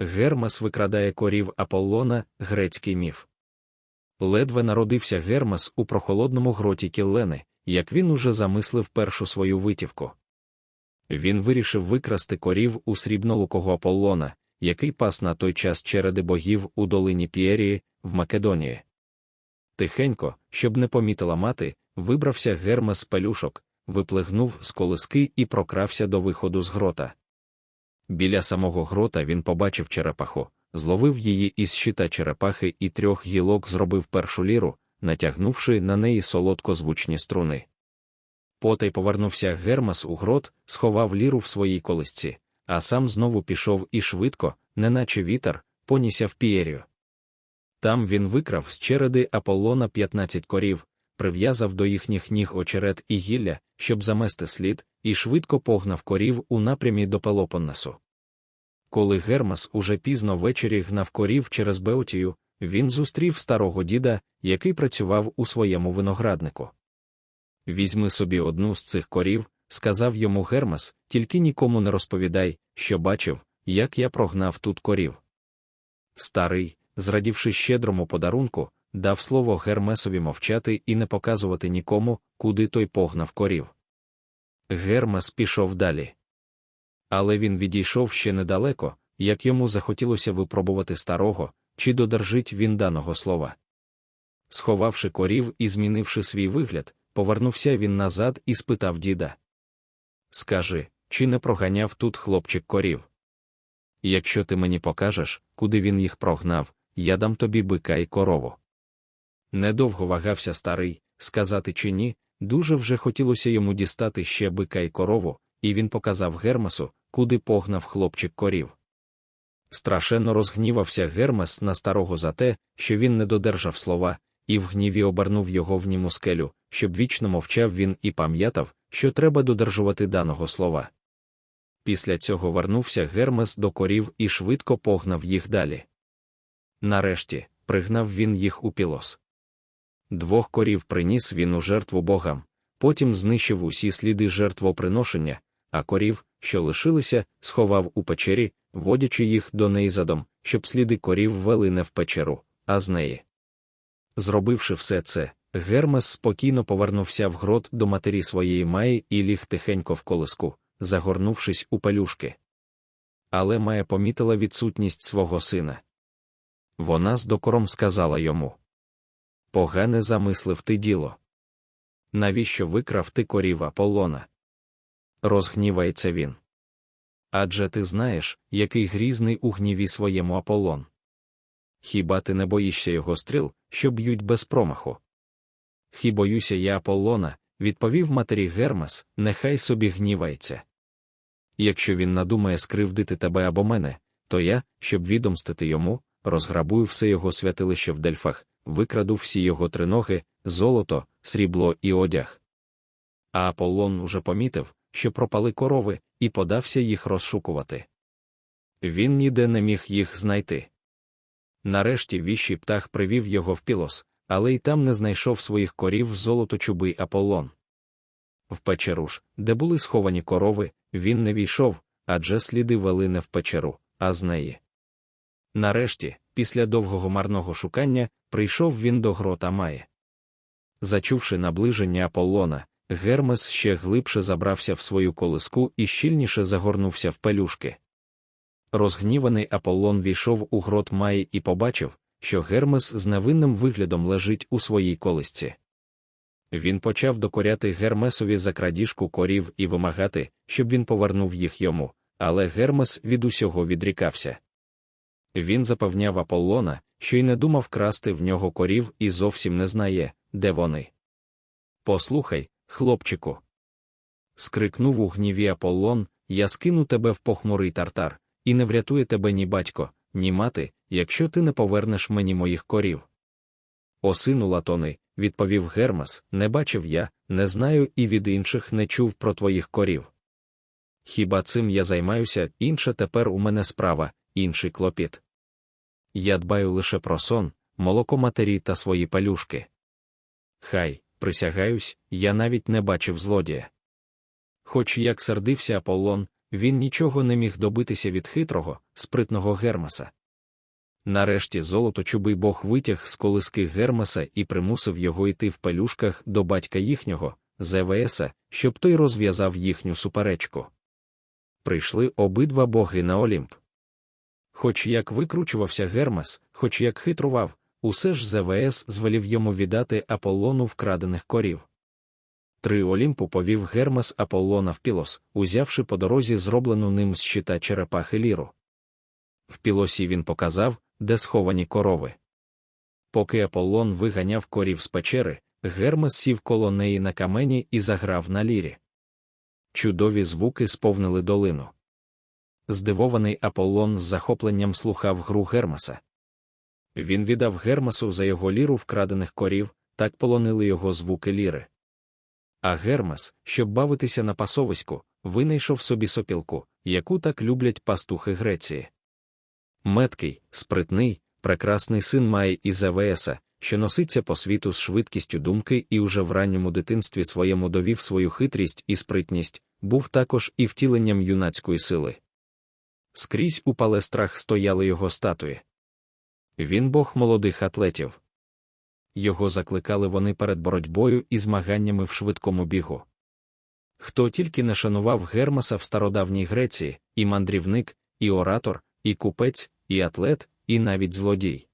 Гермес викрадає корів Аполлона, грецький міф. Ледве народився Гермес у прохолодному гроті Кіллени, як він уже замислив першу свою витівку. Він вирішив викрасти корів у срібнолукого Аполлона, який пас на той час череди богів у долині Піерії в Македонії. Тихенько, щоб не помітила мати, вибрався Гермес з пелюшок, виплигнув з колиски і прокрався до виходу з грота. Біля самого грота він побачив черепаху, зловив її із щита черепахи і трьох гілок зробив першу ліру, натягнувши на неї солодкозвучні струни. Потай повернувся Гермес у грот, сховав ліру в своїй колисці, а сам знову пішов і швидко, неначе вітер, понісся в пієрію. Там він викрав з череди Аполлона 15 корів, прив'язав до їхніх ніг очерет і гілля, щоб замести слід, і швидко погнав корів у напрямі до Пелопоннесу. Коли Гермес уже пізно ввечері гнав корів через Беотію, він зустрів старого діда, який працював у своєму винограднику. Візьми собі одну з цих корів, сказав йому Гермес, тільки нікому не розповідай, що бачив, як я прогнав тут корів. Старий, зрадівши щедрому подарунку, дав слово Гермесові мовчати і не показувати нікому, куди той погнав корів. Гермес пішов далі. Але він відійшов ще недалеко, як йому захотілося випробувати старого, чи додержить він даного слова. Сховавши корів і змінивши свій вигляд, повернувся він назад і спитав діда. Скажи, чи не проганяв тут хлопчик корів? Якщо ти мені покажеш, куди він їх прогнав, я дам тобі бика і корову. Недовго вагався старий, сказати чи ні, дуже вже хотілося йому дістати ще бика й корову, і він показав Гермесу, куди погнав хлопчик корів. Страшенно розгнівався Гермес на старого за те, що він не додержав слова, і в гніві обернув його в німу скелю, щоб вічно мовчав він і пам'ятав, що треба додержувати даного слова. Після цього вернувся Гермес до корів і швидко погнав їх далі. Нарешті, пригнав він їх у пілос. Двох корів приніс він у жертву богам, потім знищив усі сліди жертвоприношення, а корів, що лишилися, сховав у печері, водячи їх до неї задом, щоб сліди корів вели не в печеру, а з неї. Зробивши все це, Гермес спокійно повернувся в грот до матері своєї Маї і ліг тихенько в колиску, загорнувшись у пелюшки. Але Майя помітила відсутність свого сина. Вона з докором сказала йому Погане замислив ти діло. Навіщо викрав ти корів Аполлона? Розгнівається він. Адже ти знаєш, який грізний у гніві своєму Аполлон. Хіба ти не боїшся його стріл, що б'ють без промаху? Хі боюся я Аполлона, відповів матері Гермес, нехай собі гнівається. Якщо він надумає скривдити тебе або мене, то я, щоб відомстити йому, розграбую все його святилище в дельфах, викраду всі його триноги, золото, срібло і одяг. А Аполлон уже помітив, що пропали корови, і подався їх розшукувати. Він ніде не міг їх знайти. Нарешті віщий птах привів його в пілос, але й там не знайшов своїх корів золоточубий Аполлон. В печеру ж, де були сховані корови, він не війшов, адже сліди вели не в печеру, а з неї. Нарешті, після довгого марного шукання, прийшов він до грота Має. Зачувши наближення Аполлона, Гермес ще глибше забрався в свою колиску і щільніше загорнувся в пелюшки. Розгніваний Аполлон війшов у грот Маї і побачив, що Гермес з невинним виглядом лежить у своїй колисці. Він почав докоряти Гермесові за крадіжку корів і вимагати, щоб він повернув їх йому, але Гермес від усього відрікався. Він запевняв Аполлона, що й не думав красти в нього корів і зовсім не знає, де вони. Послухай, хлопчику. скрикнув у гніві Аполлон, я скину тебе в похмурий тартар, і не врятує тебе ні батько, ні мати, якщо ти не повернеш мені моїх корів. О сину Латони, відповів Гермес, не бачив я, не знаю і від інших не чув про твоїх корів. Хіба цим я займаюся, інша тепер у мене справа, інший клопіт. Я дбаю лише про сон, молоко матері та свої палюшки. Хай, присягаюсь, я навіть не бачив злодія. Хоч як сердився Аполлон, він нічого не міг добитися від хитрого, спритного Гермеса. Нарешті золоточубий бог витяг з колиски Гермеса і примусив його йти в пелюшках до батька їхнього, Зевеса, щоб той розв'язав їхню суперечку. Прийшли обидва боги на Олімп. Хоч як викручувався Гермес, хоч як хитрував, усе ж ЗВС звелів йому віддати Аполлону вкрадених корів. Три Олімпу повів Гермес Аполлона в Пілос, узявши по дорозі зроблену ним з щита черепахи ліру. В Пілосі він показав, де сховані корови. Поки Аполлон виганяв корів з печери, Гермес сів коло неї на камені і заграв на лірі. Чудові звуки сповнили долину. Здивований Аполлон з захопленням слухав гру Гермеса. Він віддав Гермесу за його ліру вкрадених корів, так полонили його звуки ліри. А Гермес, щоб бавитися на пасовиську, винайшов собі сопілку, яку так люблять пастухи Греції. Меткий, спритний, прекрасний син має із АВСа, що носиться по світу з швидкістю думки і уже в ранньому дитинстві своєму довів свою хитрість і спритність, був також і втіленням юнацької сили. Скрізь у палестрах стояли його статуї. Він бог молодих атлетів. Його закликали вони перед боротьбою і змаганнями в швидкому бігу. Хто тільки не шанував Гермаса в стародавній Греції, і мандрівник, і оратор, і купець, і атлет, і навіть злодій.